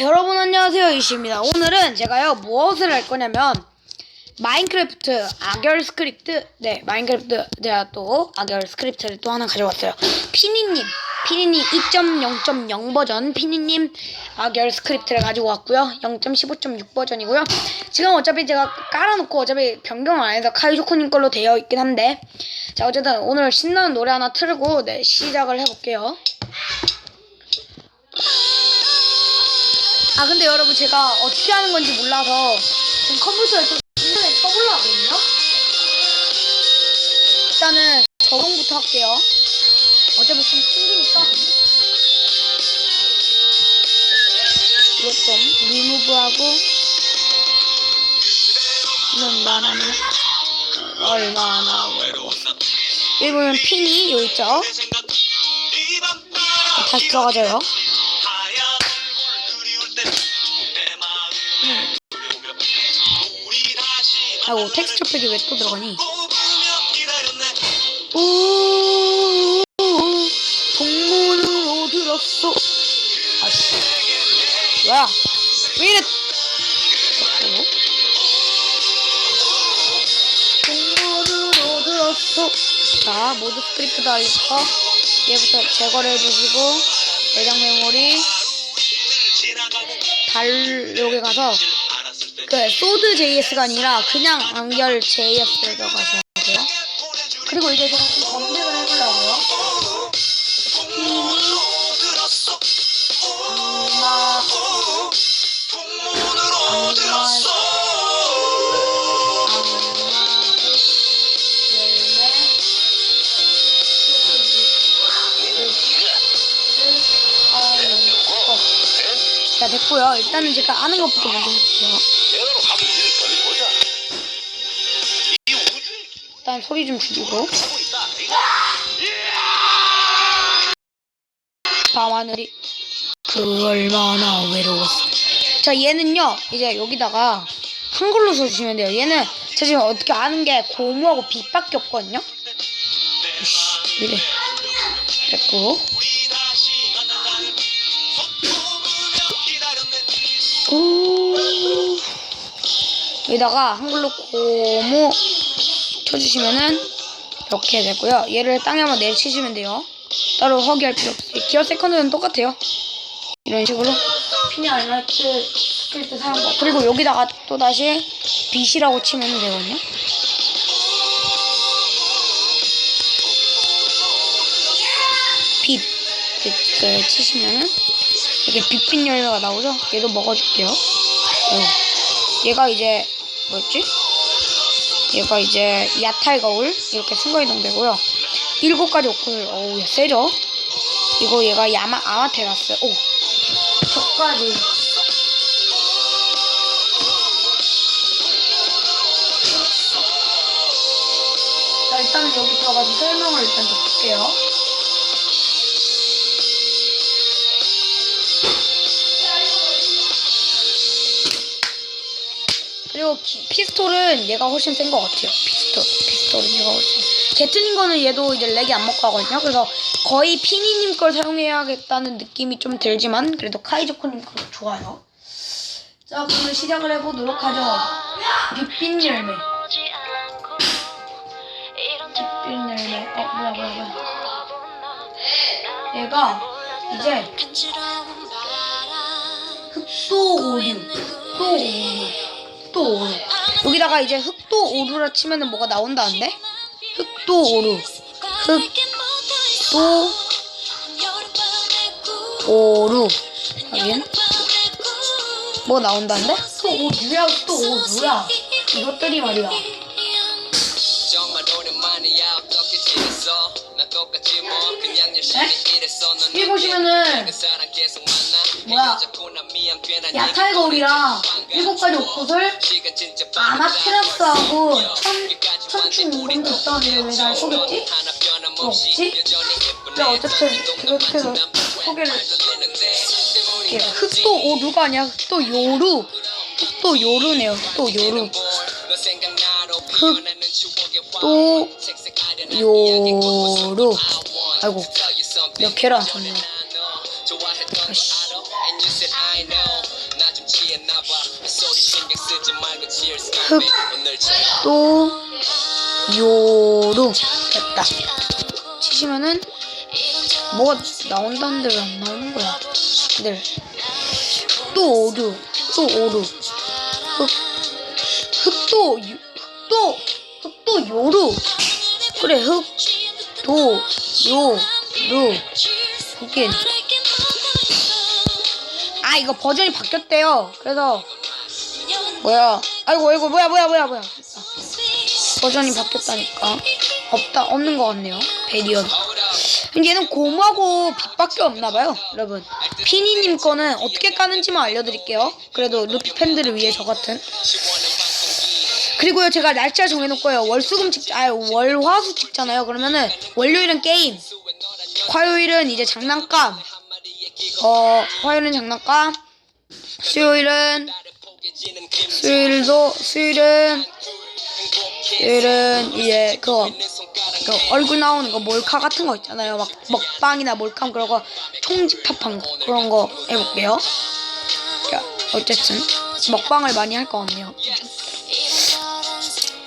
여러분 안녕하세요. 이시입니다. 오늘은 제가요 무엇을 할 거냐면 마인크래프트 악열 스크립트 네 마인크래프트 제가 또 악열 스크립트를 또 하나 가져왔어요. 피니님 피니님 2.0.0 버전 피니님 악열 스크립트를 가지고 왔고요. 0.15.6 버전이고요. 지금 어차피 제가 깔아놓고 어차피 변경을 안 해서 카이조코님 걸로 되어 있긴 한데 자 어쨌든 오늘 신나는 노래 하나 틀고 네 시작을 해볼게요 아 근데 여러분 제가 어떻게 하는 건지 몰라서 지금 컴퓨터에 좀 인터넷 쳐보려 하거든요? 일단은 적응부터 할게요. 어차피 좀 튕기니까. 이것 좀 리무브하고 이런 말하면 얼마나 외로웠어 보면 핀이 여기 있죠? 다시 들어가져요 아이고 텍스처 팩이 왜 또 들어가니? 오 동문으로 들었어 아씨. 뭐야 왜 이래? 동문으로 들었어 자 모두 스크립트 다 알리고 얘부터 제거를 해주시고 내장 메모리. 달력에 가서 그 소드 JS가 아니라 그냥 안결 JS를 넣어가셔야 돼요. 그리고 이제 제가 좀 검색을 해보려고요. 됐고요. 일단은 제가 아는 것부터 먼저 해볼게요. 일단 소리 좀 줄이고. 밤하늘이 그 얼마나 외로웠어. 자 얘는요 이제 여기다가 한글로 써주시면 돼요. 얘는 저 지금 어떻게 아는 게 고무하고 빛밖에 없거든요. 이씨 이래 됐고 오 여기다가 한글로 고무 쳐주시면은 이렇게 되고요. 얘를 땅에 한번 내치시면 돼요. 따로 허기할 필요 없어요. 기어 세컨드는 똑같아요. 이런 식으로 피니 알라이트 스크립트 사용법 그리고 여기다가 또 다시 빛이라고 치면 되거든요. 빛 이렇게 치시면은 이렇게 빛빛 열매가 나오죠. 얘도 먹어줄게요. 얘가 이제 뭐였지? 얘가 이제 야탈 거울 이렇게 순간이동 되고요. 일곱 가지 옷을 어우 야 세죠? 이거 얘가 야마 아마테라스 오 저까지 자 일단은 여기 들어가서 설명을 일단 좀 볼게요. 그리고 기- 피스톨은 얘가 훨씬 센 것 같아요. 피스톨, 피스톨은 얘가 훨씬. 게틀린 거는 얘도 이제 렉이 안 먹고 하거든요. 그래서 거의 피니님 걸 사용해야겠다는 느낌이 좀 들지만 그래도 카이조코님 거 좋아요. 자, 그러면 시작을 해보도록 하죠. 빛빛 열매. 빛빛 열매. 어, 뭐야, 뭐야, 뭐야. 얘가 이제 흑도 오류. 흑도 오류. 흑도 오류. 여기다가 이제 흑도 오류라 치면은 뭐가 나온다는데? 흑도 오류. 흑도 오류. 확인. 뭐 나온다는데? 또 오류야, 또 오류야. 이것들이 말이야. 여기 보시면은 뭐야? 야탈 거울이랑 일곱 가지 진짜 아마테라스하고 천춘 거 있다는데 왜날 속였지? 변함없이 없지? 근데 어쨌든 그렇게 해서 소개를 이렇게 흑도 오류가 아니야? 흑도 요루. 흑도 요루네요. 흑도 요루. 너 생각나로 흑 피어나는 추억의 화또 색색 아련한 이야기 꽃꽃 요루. 아이고 몇 좋아했던 거 아씨 요루 됐다. 치시면은 뭐가 나온다는 대로 안 나오는 거야? 네. 또 오류. 또 오류. 흑. 흑도 유- 흑도 흑도 요루 그래 흑도 요 루 흑인 아 이거 버전이 바뀌었대요. 그래서 뭐야? 아이고 아이고 뭐야 뭐야 뭐야 뭐야. 버전이 바뀌었다니까. 없다 없는 것 같네요. 베리언 얘는 고무하고 빛밖에 없나봐요 여러분. 피니님 거는 어떻게 까는지만 알려드릴게요. 그래도 루피 팬들을 위해 저 같은. 그리고요 제가 날짜 정해놓고요. 월수금 찍아 월화수 찍잖아요. 그러면은 월요일은 게임 화요일은 이제 장난감 어 화요일은 장난감 수요일은 수요일도 수요일은 수요일은 이제 그거 그 얼굴 나오는 거 몰카 같은 거 있잖아요. 막 먹방이나 몰카 그런 거 총집합한 거 그런 거 해볼게요. 자, 어쨌든 먹방을 많이 할 것 같네요.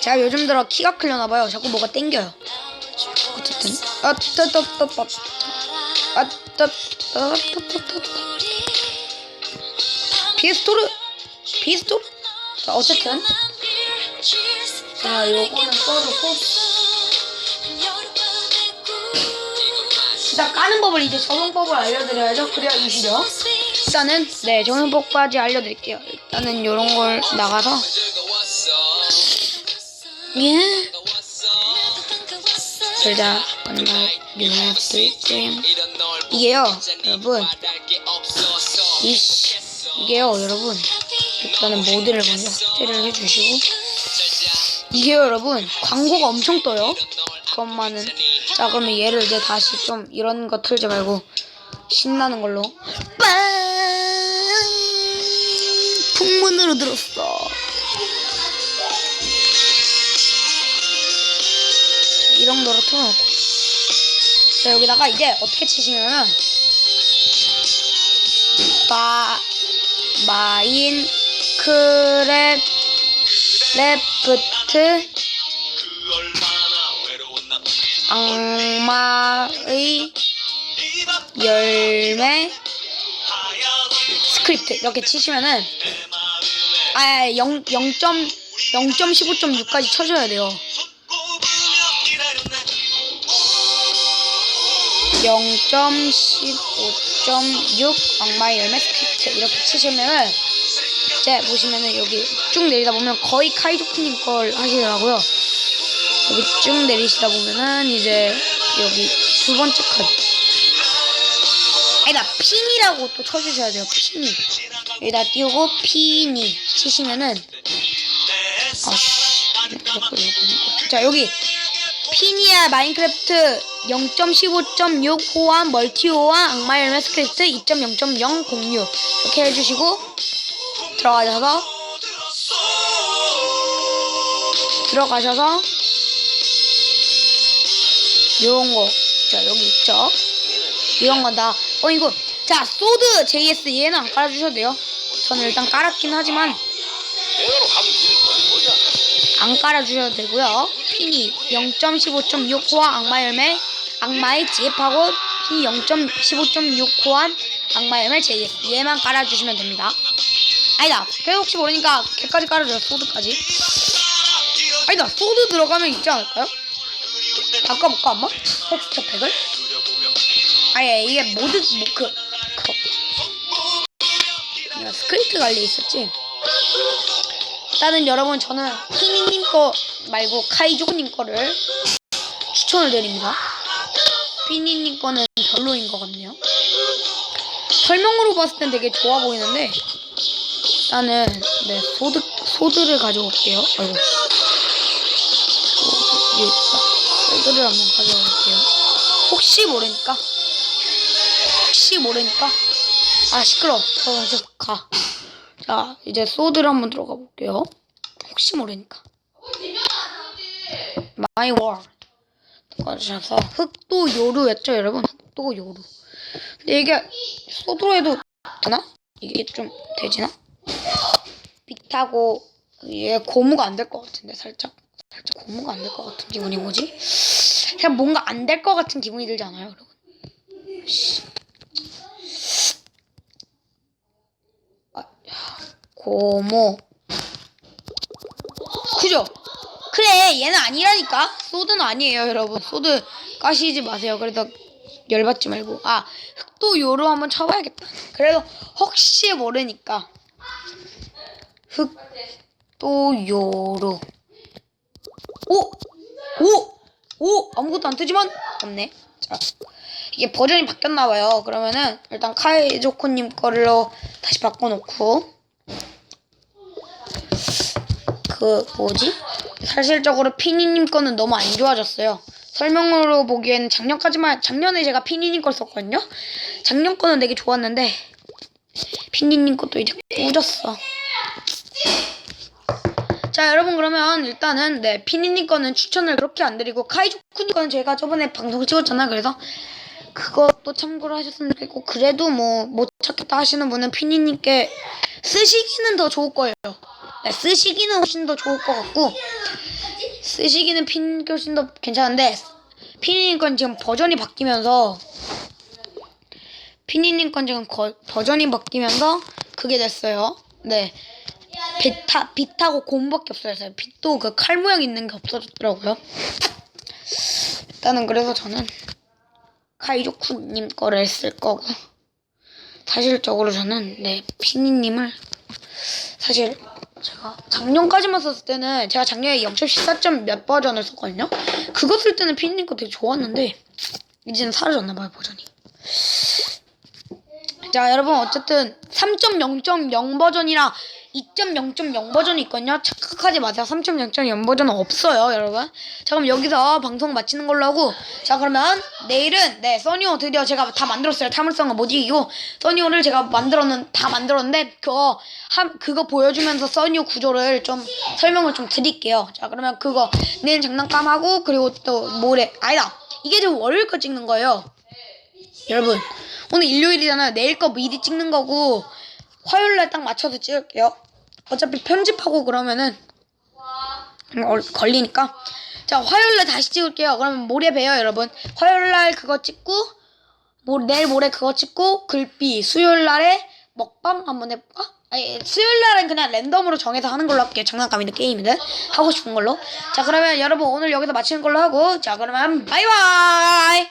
제가 요즘 들어 키가 크려나 봐요. 자꾸 뭐가 땡겨요. 어쨌든 비스토르 비스토르 자 어쨌든 자 요거는 써주고 일단 까는 법을 이제 적용법을 알려드려야죠. 그래야 이시죠. 일단은 네 적용법까지 알려드릴게요. 일단은 요런 걸 나가서 예. 글자 정말 유튜브 게임 이게요 여러분. 이씨 이게요 여러분. 일단은 모드를 먼저 삭제를 해주시고. 이게요 여러분. 광고가 엄청 떠요. 그것만은. 자 그러면 얘를 이제 다시 좀 이런 거 틀지 말고 신나는 걸로. 빵! 풍문으로 들었어 이런 거로 틀어놓고 자 여기다가 이제 어떻게 치시면은 바 마인 크랩 레프트 악마의 열매 스크립트 이렇게 치시면은 아 0, 0. 0.15.6까지 쳐줘야 돼요 0.15.6 악마의 열매 스크립트 이렇게 치시면은 이제 보시면은 여기 쭉 내리다 보면 거의 카이조크님 걸 하시더라고요. 여기 쭉 내리시다 보면은 이제 여기 두 번째 칸 아니다 핀이라고 또 쳐주셔야 돼요 핀이. 여기다 띄우고 핀이 치시면은 아씨 자 여기 피니아 마인크래프트 0.15.6 호환 멀티 호환 악마 열매 스크립트 2.0.006 이렇게 해주시고 들어가셔서 들어가셔서 요런 거. 자, 여기 있죠? 이런 거다. 어, 이거. 자, 소드 JS 얘는 안 깔아주셔도 돼요. 저는 일단 깔았긴 하지만 보자. 안 깔아주셔도 되고요. 핀이 0.15.6 호환 악마 열매 악마의 지입하고 핀이 0.15.6 호환 악마 열매 JS 얘만 깔아주시면 됩니다. 아니다. 그래도 혹시 모르니까 걔까지 깔아줘요. 소드까지. 아니다. 소드 들어가면 있지 않을까요? 바꿔볼까 한번? 텍스처 팩을? 아예 이게 모드 뭐그 그거 내가 스크립트 관리 있었지 일단은 여러분 저는 피니님 거 말고 카이조님 거를 추천을 드립니다. 피니님 거는 별로인 것 같네요. 설명으로 봤을 땐 되게 좋아 보이는데 일단은 네 소드 소드를 가져올게요. 아이고. 소드 있다 소드를 한번 가져올게요. 혹시 모르니까. 혹시 모르니까. 아 시끄러 어 이제 가 자 이제 소드를 한번 들어가 볼게요 혹시 모르니까 마이 월 들어가셔서 흑도 요루였죠 여러분 흑도 요루 근데 이게 소드로 해도 되나? 이게 좀 되지나? 비타고 얘 고무가 안 될 것 같은데 살짝 살짝 고무가 안 될 것 같은 기분이 뭐지? 그냥 뭔가 안 될 것 같은 기분이 들지 않아요, 여러분? 씨. 아, 야, 고무 그죠? 그래 얘는 아니라니까. 소드는 아니에요 여러분. 소드 까시지 마세요. 그래도 열받지 말고. 아 흑도 요로 한번 쳐봐야겠다. 그래도 혹시 모르니까. 흑도 요로. 오! 오! 오! 아무것도 안 뜨지만? 없네. 자 이게 버전이 바뀌었나봐요. 그러면은 일단 카이조코님 거로 다시 바꿔놓고 그 뭐지? 사실적으로 피니님 거는 너무 안 좋아졌어요. 설명으로 보기에는 작년까지만 작년에 제가 피니님 걸 썼거든요. 작년 거는 되게 좋았는데 피니님 것도 이제 꾸졌어. 자 여러분 그러면 일단은 네 피니님 거는 추천을 그렇게 안 드리고 카이조쿠님 거는 제가 저번에 방송 찍었잖아요. 그래서 그것도 참고로 하셨으면 좋겠고 그래도 뭐 못 찾겠다 하시는 분은 피니님께 쓰시기는 더 좋을 거예요. 네, 쓰시기는 훨씬 더 좋을 것 같고 쓰시기는 핀 훨씬 더 괜찮은데 피니님 건 지금 버전이 바뀌면서 피니님 건 지금 거- 버전이 바뀌면서 그게 됐어요. 네. 비타, 빛하고 곰밖에. 그래서 빛도 그 칼 모양 있는 게 없어졌더라고요. 일단은 그래서 저는 카이조쿠님 거를 쓸 거고 사실적으로 저는 네 피니님을 사실 제가 작년까지만 썼을 때는 제가 작년에 0.14점 몇 버전을 썼거든요. 그거 쓸 때는 피디님 거 되게 좋았는데 이제는 사라졌나봐요 버전이. 자 여러분 어쨌든 3.0.0 버전이랑 2.0.0 버전이 있거든요. 착각하지 마세요. 3.0.0 버전은 없어요, 여러분. 자, 그럼 여기서 방송 마치는 걸로 하고, 자, 그러면 내일은 네 써니오 드디어 제가 다 만들었어요. 탐을성은 못 이기고 써니오를 제가 만들었는 다 만들었는데 그거 한 그거 보여주면서 써니오 구조를 좀 설명을 좀 드릴게요. 자, 그러면 그거 내일 장난감하고 그리고 또 모레 아니다. 이게 지금 월요일 거 찍는 거예요. 여러분 오늘 일요일이잖아요. 내일 거 미리 찍는 거고 화요일 날 딱 맞춰서 찍을게요. 어차피 편집하고 그러면은 어, 걸리니까 자 화요일 날 다시 찍을게요. 그러면 모레 봬요, 여러분. 화요일 날 그거 찍고 모, 내일 모레 그거 찍고 글비 수요일 날에 먹방 한번 해볼까? 아니 수요일 날은 그냥 랜덤으로 정해서 하는 걸로 할게요. 장난감이든 게임이든 하고 싶은 걸로. 자 그러면 여러분 오늘 여기서 마치는 걸로 하고 자 그러면 바이바이.